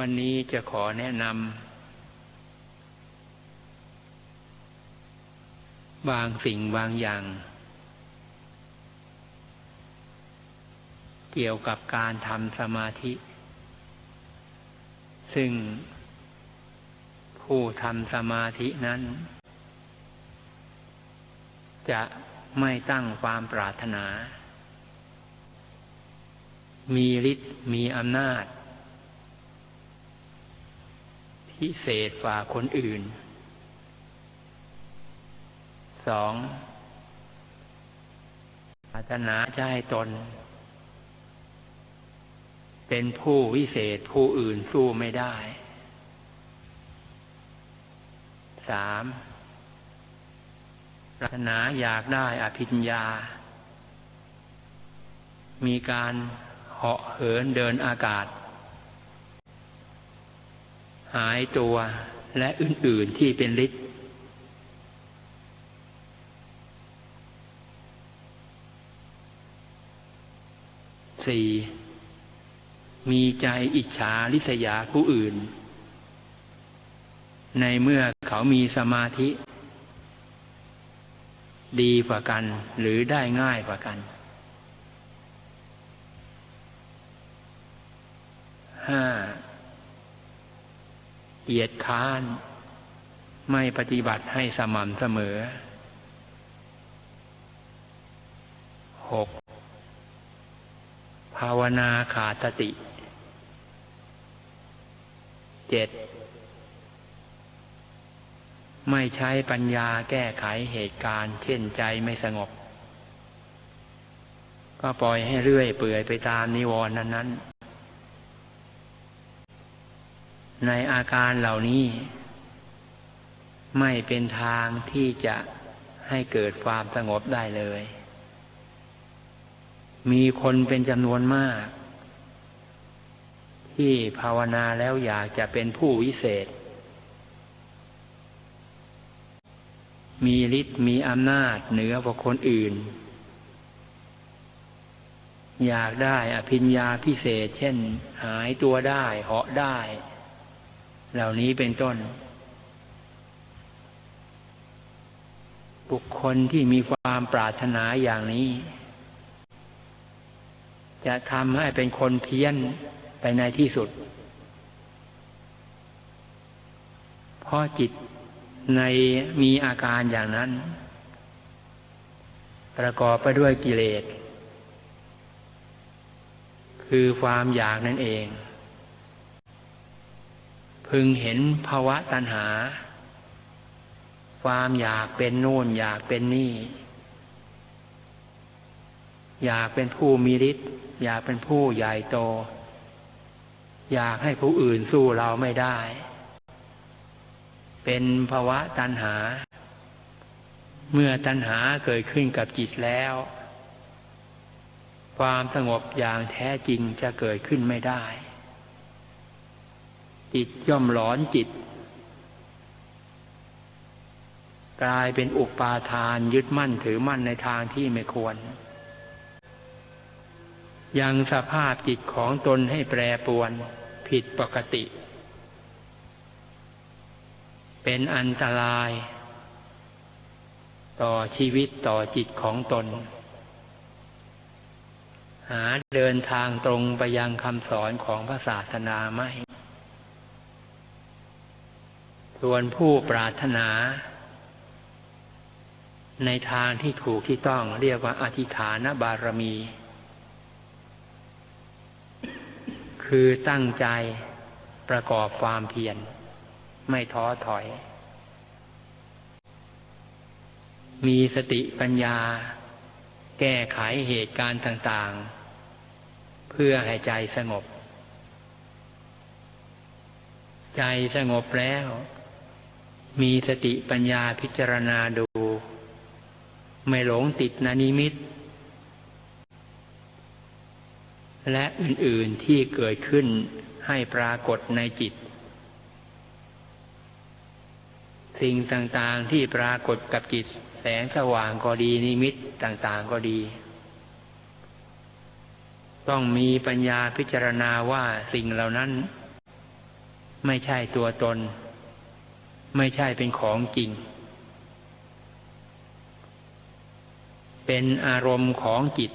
วันนี้จะขอแนะนำบางสิ่งบางอย่าง เกี่ยวกับการทำสมาธิ ซึ่งผู้ทำสมาธินั้น จะไม่ตั้งความปรารถนา มีฤทธิ์มีอำนาจ พิเศษฝ่าคนอื่นสองปรารถนาจะให้ตน เป็นผู้วิเศษผู้อื่นสู้ไม่ได้สามปรารถนาอยากได้อภิญญา มีการเหาะเหินเดินอากาศ หายตัวและอื่น ๆ ที่เป็นฤทธิ์สี่มีใจอิจฉาริษยาผู้อื่น ในเมื่อเขามีสมาธิ ดีกว่ากันหรือได้ง่ายกว่ากันห้า เหยียดค้าน ไม่ปฏิบัติให้สม่ำเสมอหกภาวนาขาดสติเจ็ดไม่ใช้ปัญญาแก้ไขเหตุการณ์ เช่นใจไม่สงบ ก็ปล่อยให้เรื่อยเปื่อยไปตามนิวรณ์นั้น ๆ ในอาการเหล่านี้ ไม่เป็นทางที่จะให้เกิดความสงบได้เลย มีคนเป็นจำนวนมาก ที่ภาวนาแล้วอยากจะเป็นผู้วิเศษ มีฤทธิ์มีอำนาจเหนือกว่าคนอื่น อยากได้อภิญญาพิเศษ เช่น หายตัวได้เหาะได้ เหล่านี้เป็นต้น บุคคลที่มีความปรารถนาอย่างนี้ จะทำให้เป็นคนเพี้ยนไปในที่สุด เพราะจิตในมีอาการอย่างนั้น ประกอบไปด้วยกิเลส คือความอยากนั่นเอง พึงเห็นภาวะตัณหา ความอยากเป็นโน่นอยากเป็นนี่ อยากเป็นผู้มีฤทธิ์อยากเป็นผู้ใหญ่โต อยากให้ผู้อื่นสู้เราไม่ได้ เป็นภาวะตัณหา เมื่อตัณหาเกิดขึ้นกับจิตแล้ว ความสงบอย่างแท้จริงจะเกิดขึ้นไม่ได้ จิตย่อมหลอนจิต กลายเป็นอุปาทานยึดมั่นถือมั่นในทางที่ไม่ควร ยังสภาพจิตของตนให้แปรปรวนผิดปกติ เป็นอันตราย ต่อชีวิตต่อจิตของตน หาเดินทางตรงไปยังคำสอนของพระศาสนาไม่ ส่วนผู้ปรารถนา ในทางที่ถูกที่ต้องเรียกว่าอธิฐานบารมี คือตั้งใจประกอบความเพียรไม่ท้อถอย มีสติปัญญา แก้ไขเหตุการณ์ต่างๆ เพื่อให้ใจสงบ ใจสงบแล้ว มีสติปัญญาพิจารณาดู ไม่หลงติดนานิมิต และอื่น ๆที่เกิดขึ้นให้ปรากฏในจิต สิ่งต่างๆที่ปรากฏกับจิต แสงสว่างก็ดีนิมิตต่าง ๆก็ดี ต้องมีปัญญาพิจารณาว่าสิ่งเหล่านั้น ไม่ใช่ตัวตน ไม่ใช่เป็นของจริง เป็นอารมณ์ของจิต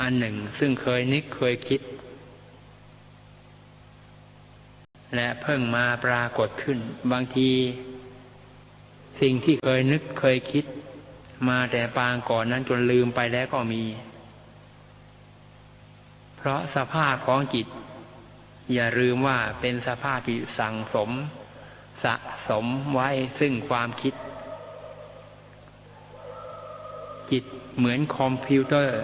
อันหนึ่ง ซึ่งเคยนึกเคยคิด และเพิ่งมาปรากฏขึ้น บางที สิ่งที่เคยนึกเคยคิด มาแต่ปางก่อนนั้นจนลืมไปแล้วก็มี เพราะสภาพของจิต อย่าลืมว่าเป็นสภาพที่สั่งสม สะสมไว้ซึ่งความคิด จิตเหมือนคอมพิวเตอร์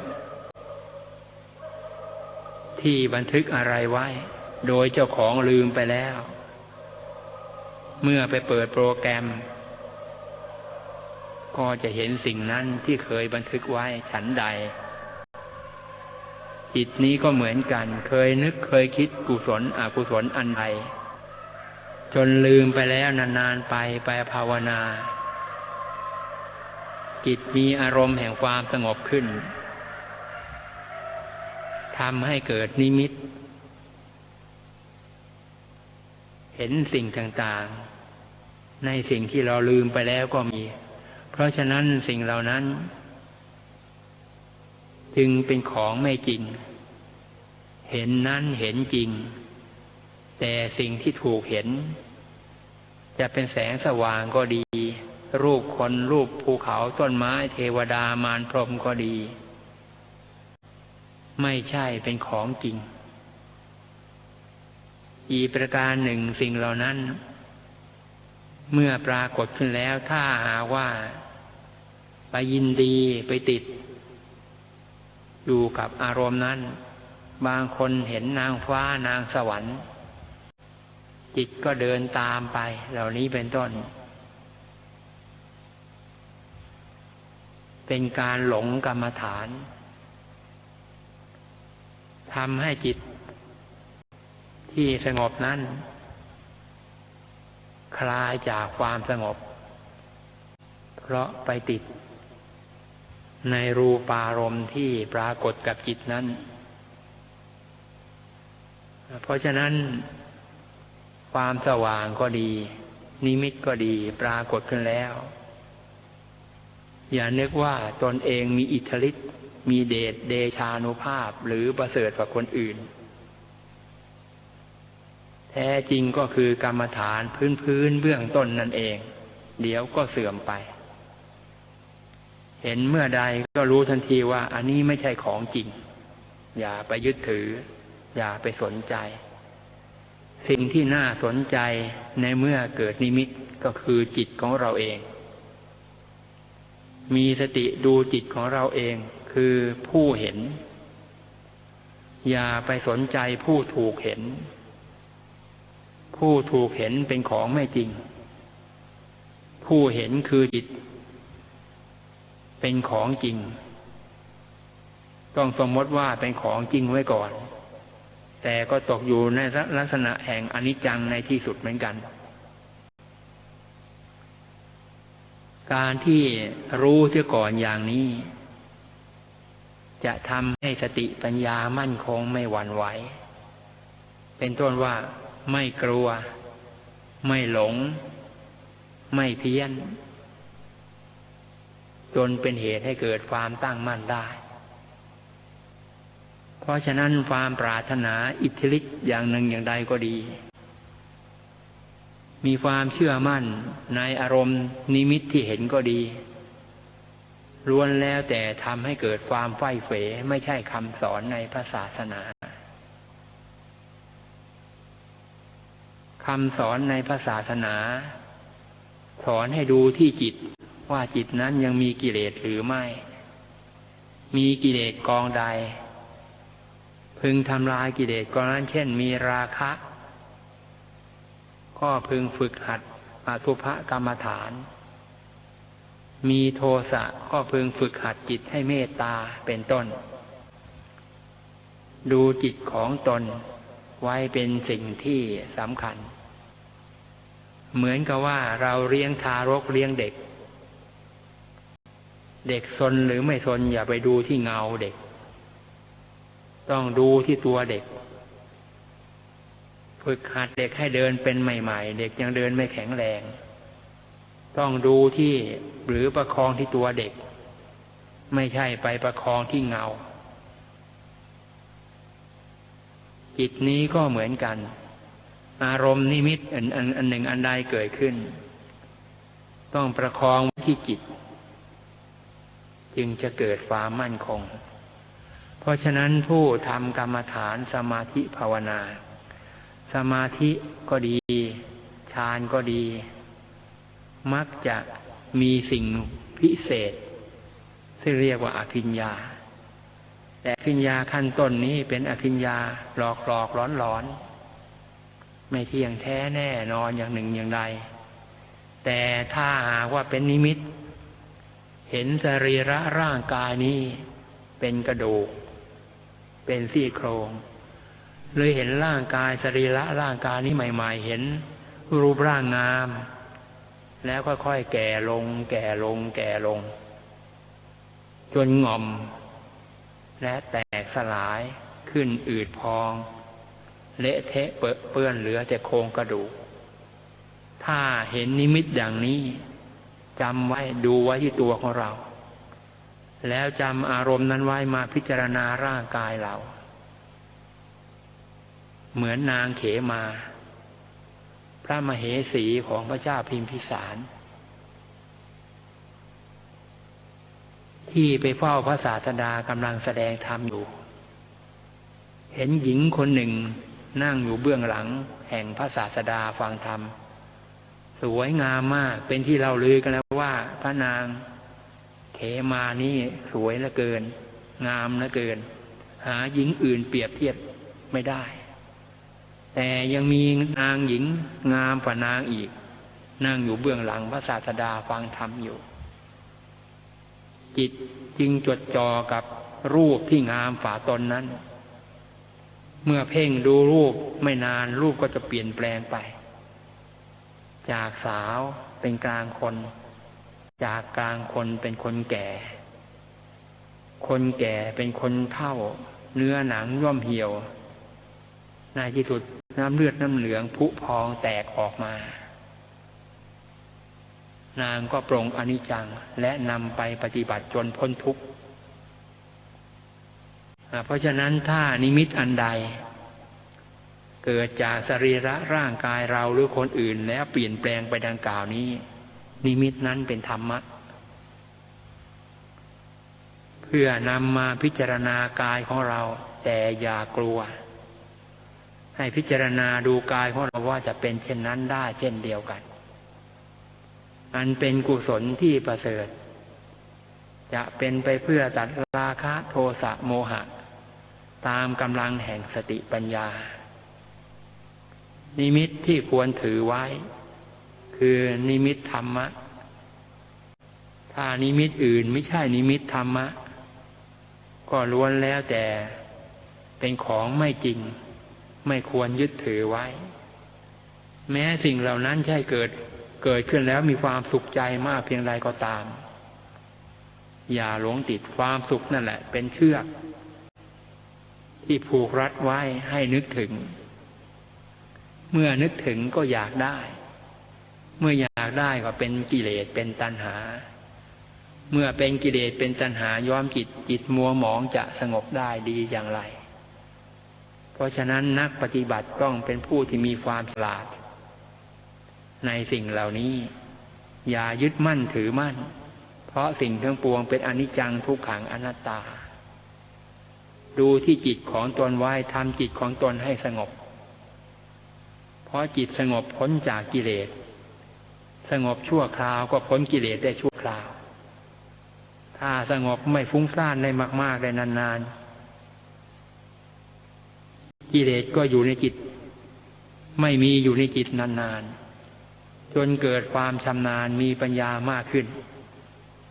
ที่บันทึกอะไรไว้ โดยเจ้าของลืมไปแล้ว เมื่อไปเปิดโปรแกรม ก็จะเห็นสิ่งนั้นที่เคยบันทึกไว้ฉันใด จิตนี้ก็เหมือนกัน เคยนึกเคยคิดกุศลอกุศลอันใด จนลืมไปแล้วนานๆไปไปภาวนา จิตมีอารมณ์แห่งความสงบขึ้นทำให้เกิดนิมิต เห็นสิ่งต่างๆ ในสิ่งที่เราลืมไปแล้วก็มี เพราะฉะนั้นสิ่งเหล่านั้น จึงเป็นของไม่จริง เห็นนั้นเห็นจริง แต่สิ่งที่ถูกเห็น จะเป็นแสงสว่างก็ดี รูปคนรูปภูเขาต้นไม้เทวดามารพรมก็ดี ไม่ใช่เป็นของจริง อีประการหนึ่งสิ่งเหล่านั้น เมื่อปรากฏขึ้นแล้วถ้าหาว่าไปยินดีไปติด อยู่กับอารมณ์นั้น บางคนเห็นนางฟ้านางสวรรค์ จิตก็เดินตามไป เหล่านี้เป็นต้น เป็นการหลงกรรมฐานทำให้จิต ที่สงบนั้น คลายจากความสงบ เพราะไปติด ในรูปารมณ์ที่ปรากฏกับจิตนั้น เพราะฉะนั้น ความสว่างก็ดี นิมิตก็ดีปรากฏขึ้นแล้ว อย่านึกว่าตนเองมีอิทธิฤทธิ์มีเดชเดชานุภาพหรือประเสริฐกว่าคนอื่น แท้จริงก็คือกรรมฐานพื้นพื้นเบื้องต้นนั่นเอง เดี๋ยวก็เสื่อมไป เห็นเมื่อใดก็รู้ทันทีว่า อันนี้ไม่ใช่ของจริง อย่าไปยึดถือ อย่าไปสนใจ สิ่งที่น่าสนใจในเมื่อเกิดนิมิตก็คือจิตของเราเอง มีสติดูจิตของเราเองคือผู้เห็น อย่าไปสนใจผู้ถูกเห็น ผู้ถูกเห็นเป็นของไม่จริง ผู้เห็นคือจิต เป็นของจริง ต้องสมมติว่าเป็นของจริงไว้ก่อน แต่ก็ตกอยู่ในลักษณะแห่งอนิจจังในที่สุดเหมือนกัน การที่รู้เสียก่อนอย่างนี้ จะทำให้สติปัญญามั่นคงไม่หวั่นไหว เป็นต้นว่าไม่กลัว ไม่หลง ไม่เพี้ยน จนเป็นเหตุให้เกิดความตั้งมั่นได้ ราะฉะนั้นความปรารถนาอิทธิฤทธิ์อย่างหนึ่งอย่างใดก็ดี มีความเชื่อมั่นในอารมณ์นิมิตที่เห็นก็ดีล้วนแล้วแต่ทำให้เกิดความไฟเฟ๋ไม่ใช่คำสอนในพระศาสนาคำสอนในพระศาสนา สอนให้ดูที่จิตว่าจิตนั้นยังมีกิเลสหรือไม่ มีกิเลสกองใด พึงทำลายกิเลสกองนั้นเช่น มีราคะ ก็พึงฝึกหัดอสุภกรรมฐาน มีโทสะก็พึงฝึกหัดจิตให้เมตตาเป็นต้น ดูจิตของตนไว้เป็นสิ่งที่สำคัญ เหมือนกับว่าเราเลี้ยงทารกเลี้ยงเด็ก เด็กซนหรือไม่ซนอย่าไปดูที่เงาเด็ก ต้องดูที่ตัวเด็ก ฝึกหัดเด็กให้เดินเป็นใหม่ ๆ เด็กยังเดินไม่แข็งแรง ต้องดูที่หรือประคองที่ตัวเด็ก ไม่ใช่ไปประคองที่เงา จิตนี้ก็เหมือนกัน อารมณ์นิมิตอันอันอันหนึ่งอันใดเกิดขึ้น ต้องประคองที่จิต จึงจะเกิดความมั่นคง ราะฉะนั้นผู้ทำกรรมฐานสมาธิภาวนา สมาธิก็ดีฌานก็ดี มักจะมีสิ่งพิเศษ ซึ่งเรียกว่าอภิญญา แต่อภิญญาขั้นต้นนี้เป็นอภิญญาหลอกหลอกร้อนร้อนไม่เที่ยงแท้แน่นอนอย่างหนึ่งอย่างใด แต่ถ้าหากว่าเป็นนิมิต เห็นสรีระร่างกายนี้เป็นกระดูก เป็นซี่โครง เลยเห็นร่างกายสรีระร่างกายนี้ใหม่ ๆ เห็นรูปร่างงาม แล้วค่อยๆแก่ลง แก่ลง แก่ลง จนงอม และแตกสลายขึ้นอืดพอง เละเทะเปื้อนเหลือแต่โครงกระดูก ถ้าเห็นนิมิตอย่างนี้จำไว้ดูไว้ที่ตัวของเรา แล้วจำอารมณ์นั้นไว้มาพิจารณาร่างกายเรา เหมือนนางเขมา พระมเหสีของพระเจ้าพิมพิสาร ที่ไปเฝ้าพระศาสดากำลังแสดงธรรมอยู่ เห็นหญิงคนหนึ่งนั่งอยู่เบื้องหลังแห่งพระศาสดาฟังธรรม สวยงามมากเป็นที่เราลือกันแล้วว่าพระนาง เขมานี่สวยเหลือเกิน งามเหลือเกิน หาหญิงอื่นเปรียบเทียบไม่ได้ แต่ยังมีนางหญิงงามกว่านางอีก นั่งอยู่เบื้องหลังพระศาสดาฟังธรรมอยู่ จิตจึงจดจ่อกับรูปที่งามฝ่าตนนั้น เมื่อเพ่งดูรูปไม่นานรูปก็จะเปลี่ยนแปลงไป จากสาวเป็นกลางคน จากกลางคนเป็นคนแก่ คนแก่เป็นคนเท่า เนื้อหนังย่อมเหี่ยวในที่สุดน้ำเลือดน้ำเหลืองผุพองแตกออกมา นางก็ปรงอนิจจังและนำไปปฏิบัติจนพ้นทุกข์เพราะฉะนั้นถ้านิมิตอันใด เกิดจากสรีระร่างกายเราหรือคนอื่นแล้วเปลี่ยนแปลงไปดังกล่าวนี้ นิมิตนั้นเป็นธรรมะ เพื่อนำมาพิจารณากายของเรา แต่อย่ากลัว ให้พิจารณาดูกายของเราว่าจะเป็นเช่นนั้นได้เช่นเดียวกัน อันเป็นกุศลที่ประเสริฐ จะเป็นไปเพื่อตัดราคะโทสะโมหะ ตามกำลังแห่งสติปัญญา นิมิตที่ควรถือไว้ คือนิมิตธรรมะ ถ้านิมิตอื่นไม่ใช่นิมิตธรรมะ ก็ล้วนแล้วแต่เป็นของไม่จริง ไม่ควรยึดถือไว้ แม้สิ่งเหล่านั้นใช่เกิดเกิดขึ้นแล้วมีความสุขใจมากเพียงไรก็ตาม อย่าหลงติดความสุขนั่นแหละ เป็นเชือก ที่ผูกรัดไว้ให้นึกถึง เมื่อนึกถึงก็อยากได้ เมื่ออยากได้ก็เป็นกิเลสเป็นตัณหา เมื่อเป็นกิเลสเป็นตัณหาย้อมจิตจิตมัวหมองจะสงบได้ดีอย่างไร เพราะฉะนั้นนักปฏิบัติต้องเป็นผู้ที่มีความฉลาด ในสิ่งเหล่านี้ อย่ายึดมั่นถือมั่น เพราะสิ่งทั้งปวงเป็นอนิจจังทุกขังอนัตตา ดูที่จิตของตนไว้ทำจิตของตนให้สงบ เพราะจิตสงบพ้นจากกิเลส สงบชั่วคราวก็พ้นกิเลสได้ชั่วคราว ถ้าสงบไม่ฟุ้งซ่านได้มาก ๆ ได้นาน ๆ กิเลสก็อยู่ในจิต ไม่มีอยู่ในจิตนาน ๆ จนเกิดความชำนาญมีปัญญามากขึ้น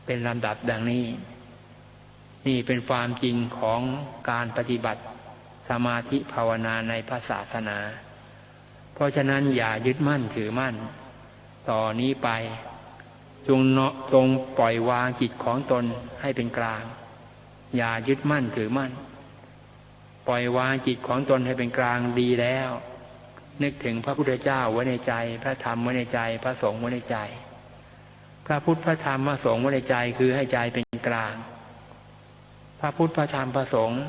เป็นลำดับดังนี้ นี่เป็นความจริงของการปฏิบัติสมาธิภาวนาในพระศาสนา เพราะฉะนั้นอย่ายึดมั่นถือมั่น ต่อนนี้ไป จงเนาะจงปล่อยวางจิตของตนให้เป็นกลาง อย่ายึดมั่นถือมั่น ปล่อยวางจิตของตนให้เป็นกลางดีแล้ว นึกถึงพระพุทธเจ้าไว้ในใจ พระธรรมไว้ในใจ พระสงฆ์ไว้ในใจ พระพุทธพระธรรมพระสงฆ์ไว้ในใจคือให้ใจเป็นกลาง พระพุทธพระธรรมพระสงฆ์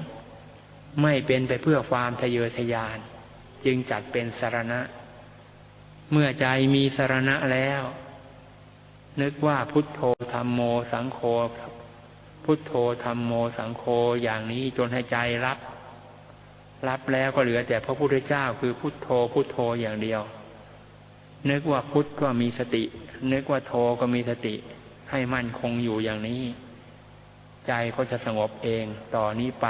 ไม่เป็นไปเพื่อความทะเยอทะยาน จึงจัดเป็นสารณะ เมื่อใจมีสรณะแล้ว นึกว่าพุทโธธรรมโมสังโฆพุทโธธรรมโมสังโฆอย่างนี้จนให้ใจรับ รับแล้วก็เหลือแต่พระพุทธเจ้าคือพุทโธพุทโธอย่างเดียว นึกว่าพุทธก็มีสติ นึกว่าโธก็มีสติ ให้มั่นคงอยู่อย่างนี้ ใจก็จะสงบเองต่อนนี้ไป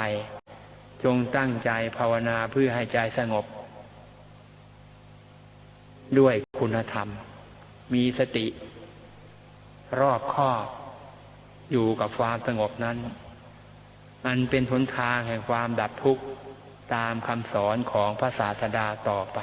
จงตั้งใจภาวนาเพื่อให้ใจสงบ ด้วยคุณธรรม มีสติ รอบคอบ อยู่กับความสงบนั้นมันเป็นหนทางแห่งความดับทุกข์ ตามคำสอนของพระศาสดาต่อไป